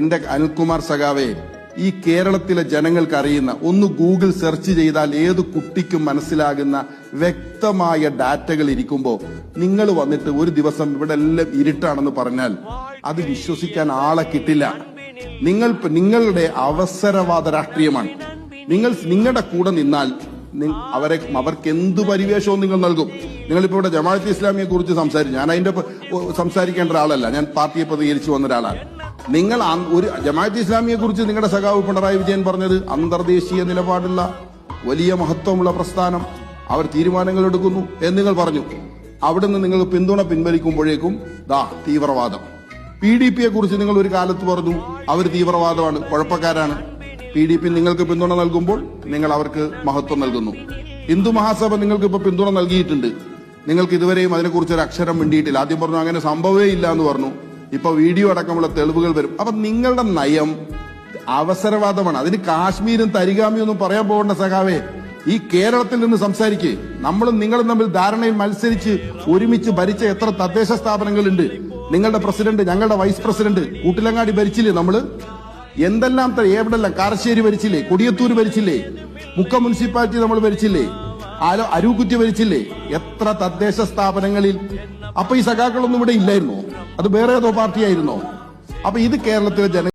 എന്റെ അനിൽകുമാർ സഖാവെ ഈ കേരളത്തിലെ ജനങ്ങൾക്ക് അറിയുന്ന ഒന്ന് ഗൂഗിൾ സെർച്ച് ചെയ്താൽ ഏത് കുട്ടിക്കും മനസ്സിലാകുന്ന വ്യക്തമായ ഡാറ്റകൾ ഇരിക്കുമ്പോൾ നിങ്ങൾ വന്നിട്ട് ഒരു ദിവസം ഇവിടെ എല്ലാം ഇരുട്ടാണെന്ന് പറഞ്ഞാൽ അത് വിശ്വസിക്കാൻ ആളെ കിട്ടില്ല. നിങ്ങൾ നിങ്ങളുടെ അവസരവാദ രാഷ്ട്രീയമാണ്. നിങ്ങൾ നിങ്ങളുടെ കൂടെ നിന്നാൽ അവരെ അവർക്ക് എന്ത് പരിവേഷവും നിങ്ങൾ നൽകും? നിങ്ങളിപ്പോ ഇവിടെ ജമാഅത്ത് ഇസ്ലാമിയെ കുറിച്ച് സംസാരിച്ചു. ഞാൻ അതിന്റെ സംസാരിക്കേണ്ട ഒരാളല്ല. ഞാൻ പാർട്ടിയെ പ്രതികരിച്ചു വന്ന ഒരാളാണ്. നിങ്ങൾ ഒരു ജമാഅത്ത് ഇസ്ലാമിയെ കുറിച്ച് നിങ്ങളുടെ സഖാവ് പിണറായി വിജയൻ പറഞ്ഞത് അന്തർദേശീയ നിലപാടുള്ള വലിയ മഹത്വമുള്ള പ്രസ്ഥാനം. അവർ തീരുമാനങ്ങൾ എടുക്കുന്നു എന്ന് നിങ്ങൾ പറഞ്ഞു. അവിടുന്ന് നിങ്ങൾ പിന്തുണ പിൻവലിക്കുമ്പോഴേക്കും ദാ തീവ്രവാദം. പി ഡി പിയെ കുറിച്ച് നിങ്ങൾ ഒരു കാലത്ത് പറഞ്ഞു അവർ തീവ്രവാദമാണ് കുഴപ്പക്കാരാണ്. പി ഡി പി നിങ്ങൾക്ക് പിന്തുണ നൽകുമ്പോൾ നിങ്ങൾ അവർക്ക് മഹത്വം നൽകുന്നു. ഹിന്ദു മഹാസഭ നിങ്ങൾക്ക് ഇപ്പൊ പിന്തുണ നൽകിയിട്ടുണ്ട്. നിങ്ങൾക്ക് ഇതുവരെയും അതിനെക്കുറിച്ച് ഒരു അക്ഷരം മിണ്ടിയിട്ടില്ല. ആദ്യം പറഞ്ഞു അങ്ങനെ സംഭവമേ ഇല്ല എന്ന് പറഞ്ഞു. ഇപ്പൊ വീഡിയോ അടക്കമുള്ള തെളിവുകൾ വരും. അപ്പൊ നിങ്ങളുടെ നയം അവസരവാദമാണ്. അതിന് കാശ്മീരും തരികാമിയും ഒന്നും പറയാൻ പോകേണ്ട സഖാവേ. ഈ കേരളത്തിൽ നിന്ന് സംസാരിക്കേ. നമ്മളും നിങ്ങളും തമ്മിൽ ധാരണയിൽ മത്സരിച്ച് ഒരുമിച്ച് ഭരിച്ച എത്ര തദ്ദേശ സ്ഥാപനങ്ങളുണ്ട്. നിങ്ങളുടെ പ്രസിഡന്റ് ഞങ്ങളുടെ വൈസ് പ്രസിഡന്റ് കൂട്ടിലങ്ങാടി ഭരിച്ചില്ലേ നമ്മൾ? എന്തെല്ലാം എവിടെല്ലാം കാരശ്ശേരി ഭരിച്ചില്ലേ? കൊടിയത്തൂർ ഭരിച്ചില്ലേ? മുക്ക മുനിസിപ്പാലിറ്റി നമ്മൾ ഭരിച്ചില്ലേ? ആലോ അരൂക്കുറ്റി ഭരിച്ചില്ലേ? എത്ര തദ്ദേശ സ്ഥാപനങ്ങളിൽ? അപ്പൊ ഈ സഖാക്കളൊന്നും ഇവിടെ ഇല്ലായിരുന്നോ? അത് വേറെ ഏതോ പാർട്ടിയായിരുന്നോ? അപ്പൊ ഇത് കേരളത്തിലെ ജന